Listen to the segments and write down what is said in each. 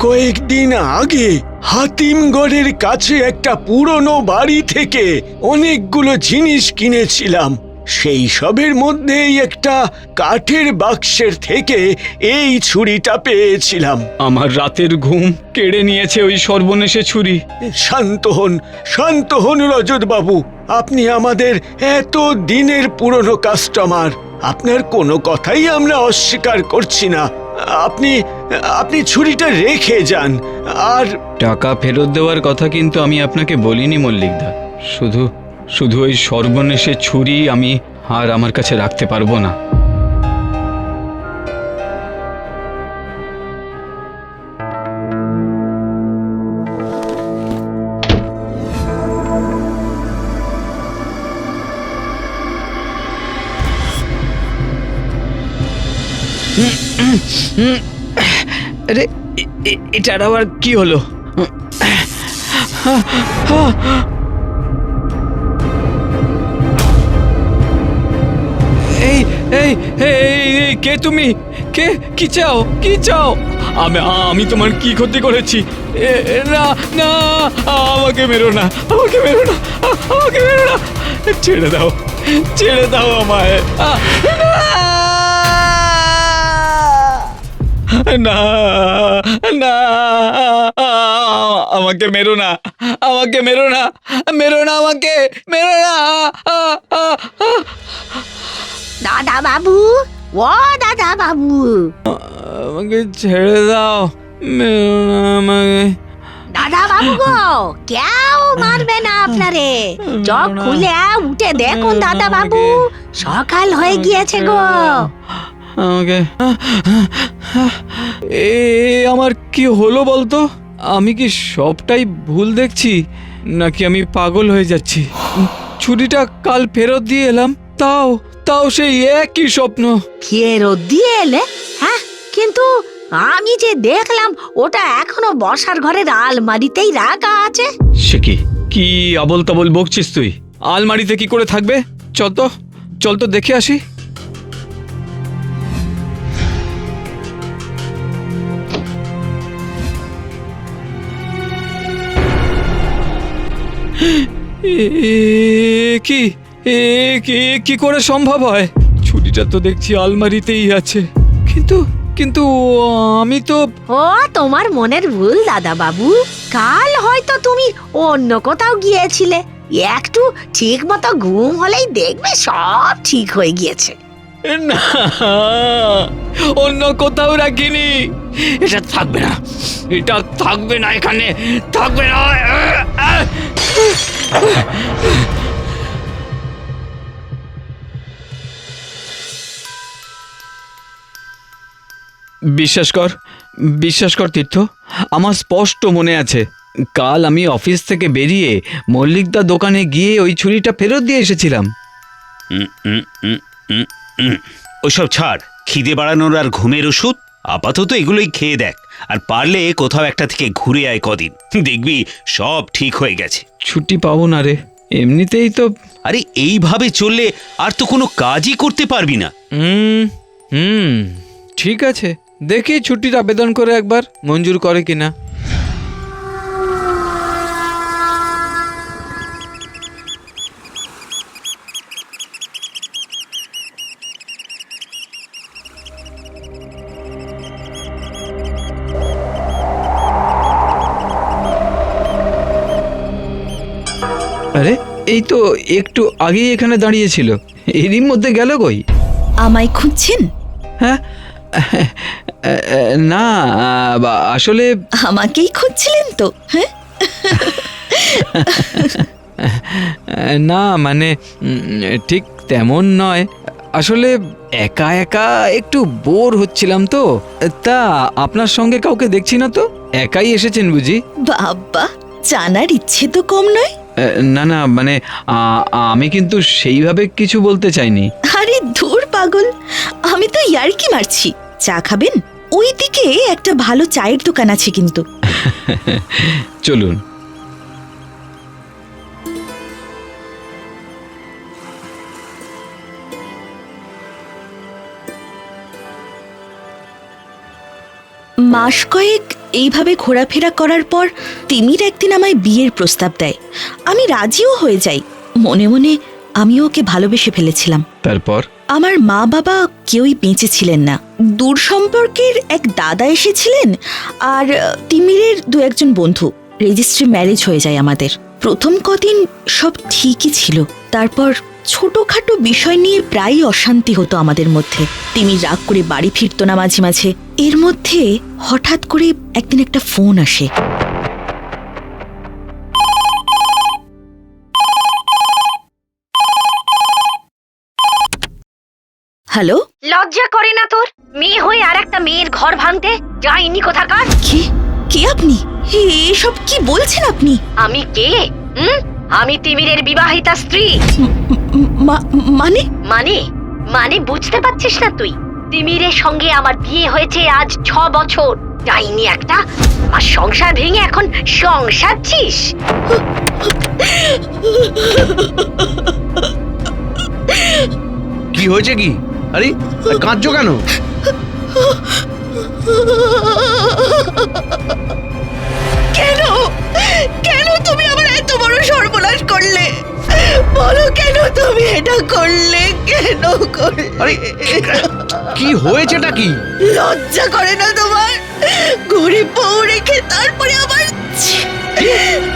কয়েকদিন আগে হাতিমগড়ের কাছে একটা পুরনো বাড়ি থেকে অনেকগুলো জিনিস কিনেছিলাম। সেই সবের মধ্যেই একটা কাঠের বাক্সের থেকে এই ছুরিটা পেয়েছিলাম। আমার রাতের ঘুম কেড়ে নিয়েছে ওই সর্বনেশে ছুরি। শান্ত হন শান্ত হন রজত বাবু আপনি আমাদের এত দিনের পুরনো কাস্টমার। আপনার কোনো কথাই আমরা অস্বীকার করছি না। আপনি আপনি ছুরিটা রেখে যান। আর টাকা ফেরত দেওয়ার কথা কিন্তু আমি আপনাকে বলিনি মল্লিকদা। শুধু শুধু ওই সর্বনেশে ছুরি আমি আর আমার কাছে রাখতে পারব না। আরে এটার আবার কি হলো? এই এই কে তুমি? কে? কি চাও? কি চাও? আমি আমি তোমার কি ক্ষতি করেছি? না না, আমাকে মেরো না, আমাকে মেরো না, আমাকে মেরো না। ছেড়ে দাও ছেড়ে দাও আমায়। না না, আমাকে মেরো না, আমাকে মেরো না মেরো না আমাকে, মেরো না। দাদা বাবু ও দাদা বাবু আমাকে ছেড়ে দাও। মেরো না আমাকে দাদা বাবু গো কেউ মারবে না আপনারে। চোখ খুলে উঠে দেখুন দাদা বাবু সকাল হয়ে গিয়েছে গো। আমাকে এ আমার কি হলো বলতো? আমি কি সবটাই ভুল দেখছি নাকি আমি পাগল হয়ে যাচ্ছি? ছুটিটা কাল ফেরত দিয়ে এলাম তাও তাও সেই একই স্বপ্ন। ফেরত দিয়ে এলে হ্যাঁ? কিন্তু আমি যে দেখলাম ওটা এখনও বসার ঘরের আলমারিতেই রাখা আছে। সে কি? কি আবল তাবল বকছিস তুই? আলমারিতে কি করে থাকবে? চল তো চল তো দেখে আসি। কি? এ কি কি করে সম্ভব হয়? ছুরিটা তো দেখছি আলমারিতেই আছে। কিন্তু কিন্তু আমি তো ও তোমার মনের ভুল দাদা বাবু কাল হয়তো তুমি অন্য কোথাও গিয়েছিলে। একটু ঠিক মতো ঘুম হলেই দেখবে সব ঠিক হয়ে গিয়েছে। না অন্য কোথাও রাখিনি। এটা থাকবে না। এটা থাকবে না এখানে। থাকবে না। বিশ্বাস কর বিশ্বাস কর তীর্থ আমার স্পষ্ট মনে আছে। কাল আমি অফিস থেকে বেরিয়ে মল্লিকদা দোকানে গিয়ে ওই ছুরিটা ফেরত দিয়ে এসেছিলাম। ওসব ছাড় খিদে বাড়ানোর আর ঘুমের ওষুধ? আপাতত এগুলোই খেয়ে দেখ আর পারলে কোথাও একটা থেকে ঘুরে আয় কদিন। দেখবি সব ঠিক হয়ে গেছে। ছুটি পাবো না রে এমনিতেই তো আরে এইভাবে চললে আর তো কোনো কাজই করতে পারবি না। হুম হুম ঠিক আছে। দেখি ছুটির আবেদন করে একবার মঞ্জুর করে কিনা। আরে এই তো একটু আগেই এখানে দাঁড়িয়েছিল। এরই মধ্যে গেল কই? আমায় খুঁজছেন? হ্যাঁ না বা- আসলে আমাকেই খুঁজছিলেন তো হ্যাঁ? না মানে উম, ঠিক তেমন নয়। আসলে একা একা একটু বোর হচ্ছিলাম তো। তা আপনার সঙ্গে কাউকে দেখছি না তো? একাই এসেছেন বুঝি? বাবা জানার ইচ্ছে তো কম নয়। না না মানে আ- আমি কিন্তু সেইভাবে কিছু বলতে চাইনি। আরে ধুর পাগল? আমি তো ইয়ার্কি মারছি। চা খাবেন? ওইদিকে একটা ভালো চায়ের দোকান আছে কিন্তু। চলুন। মাস কয়েক এইভাবে ঘোরাফেরা করার পর তিমির একদিন আমায় বিয়ের প্রস্তাব দেয়। আমি রাজিও হয়ে যাই। মনে মনে আমিও ওকে ভালোবেসে ফেলেছিলাম। তারপর? আমার মা বাবা কেউই বেঁচে ছিলেন না। দূর সম্পর্কের এক দাদা এসেছিলেন আর তিমিরের দু একজন বন্ধু। রেজিস্ট্রি ম্যারেজ হয়ে যায় আমাদের। প্রথম কদিন সব ঠিকই ছিল। তারপর ছোটখাটো বিষয় নিয়ে প্রায়ই অশান্তি হতো আমাদের মধ্যে। তিমি রাগ করে বাড়ি ফিরতো না মাঝে মাঝে। এর মধ্যে হঠাৎ করে একদিন একটা ফোন আসে। হ্যালো? লজ্জা করে না তোর? মেয়ে হয়ে আর একটা মেয়ের ঘর ভাঙতে যাইনি কোথাকার? কি? কে আপনি? এসব কি বলছেন আপনি? আমি কে? হুম? আমি তিমিরের বিবাহিতা স্ত্রী। মা- মানে? মানে? মানে বুঝতে পারছিস না তুই? তিমিরের সঙ্গে আমার বিয়ে হয়েছে আজ ছ বছর। যাইনি একটা? আর সংসার ভেঙে এখন সংসারছিস কি হয়েছে কি? আরে কাঁদছো কেন? কেন? কেন তুমি আমার এত বড় সর্বনাশ করলে? বলো কেন তুমি এটা করলে? কেন করলে? আরে কি হয়েছেটা কি? লজ্জা করে না তোমার? গরিব বউ রেখে তারপরে আবার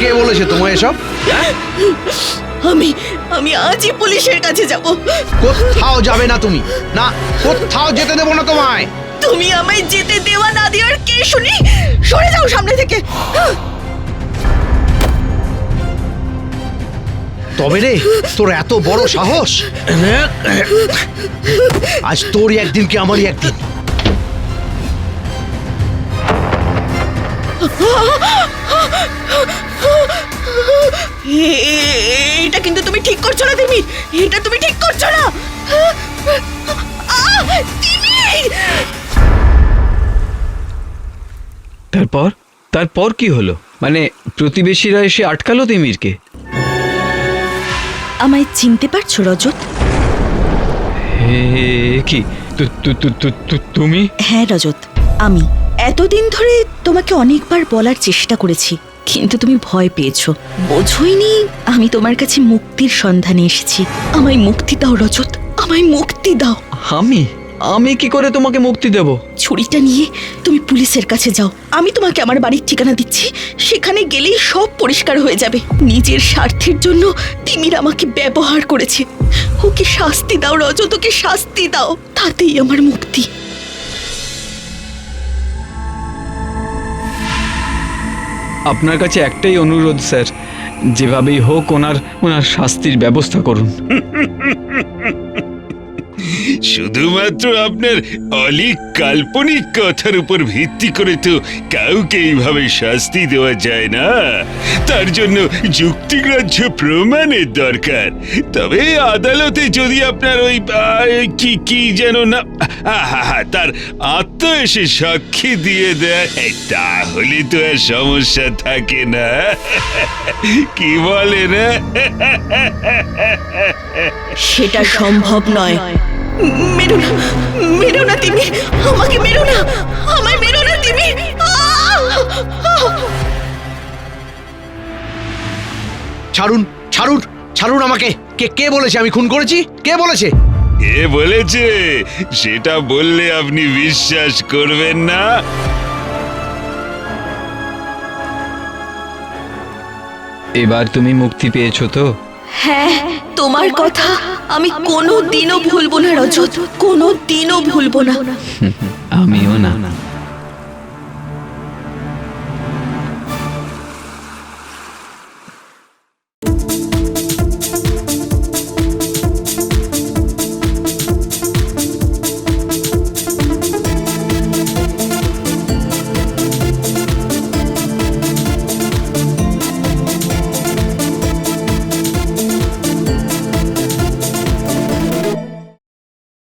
কে বলেছে তোমায় এসব? আমি আমি আজই পুলিশের কাছে যাব। কোথাও যাবে না তুমি। না কোথাও যেতে দেবো না তোমায়। তুমি আমায় যেতে দেওয়া না দেওয়ার কে শুনি? সরে যাও সামনে থেকে। তবে রে তোর এত বড় সাহস? আজ তোরই একদিন কি আমারই একদিন? এটা কিন্তু তুমি ঠিক করছ না তিমি। এটা তুমি ঠিক করছ না। তারপর? তারপর কি হলো? মানে প্রতিবেশীরা এসে আটকালো তিমিরকে? আমায় চিনতে পারছ রজত? হে কি? তু- তু- তু- তু- তু- তুমি? হ্যাঁ রজত আমি। এতদিন ধরে তোমাকে অনেকবার বলার চেষ্টা করেছি। কিন্তু তুমি ভয় পেয়েছ। বোঝইনি আমি তোমার কাছে মুক্তির সন্ধানে এসেছি। আমায় মুক্তি দাও রজত। আমায় মুক্তি দাও। আমি? আমি কি করে তোমাকে মুক্তি দেব? ছুরিটা নিয়ে তুমি পুলিশের কাছে যাও। আমি তোমাকে আমার বাড়ির ঠিকানা দিচ্ছি। সেখানে গেলেই সব পরিষ্কার হয়ে যাবে। নিজের স্বার্থের জন্য তিমির আমাকে ব্যবহার করেছে। ওকে শাস্তি দাও রজত ওকে শাস্তি দাও। তাতেই আমার মুক্তি। আপনার কাছে একটাই অনুরোধ স্যার। যেভাবেই হোক ওনার ওনার শাস্তির ব্যবস্থা করুন। শুধুমাত্র আপনার অলিক কাল্পনিক কথার উপর ভিত্তি করে তো কাউকে এইভাবে শাস্তি দেওয়া যায় না। তার জন্য যুক্তিগ্রাহ্য প্রমাণের দরকার। তবে আদালতে যদি আপনার ওই কি কি যেন না তার আত্মা এসে সাক্ষী দিয়ে দেয় তাহলে তো আর সমস্যা থাকে না। কি বলে না? সেটা সম্ভব নয়। মেরো না মেরো না তুমি আমাকে মেরো না আমায় মেরো না তুমি। ছাড়ুন ছাড়ুন ছাড়ুন আমাকে। কে কে বলেছে আমি খুন করেছি? কে বলেছে? এ বলেছে? সেটা বললে আপনি বিশ্বাস করবেন না। এবার তুমি মুক্তি পেয়েছ তো? হ্যাঁ তোমার কথা আমি কোনো দিনও ভুলবো না, রজত কোনো দিনও ভুলবো না। আমিও না।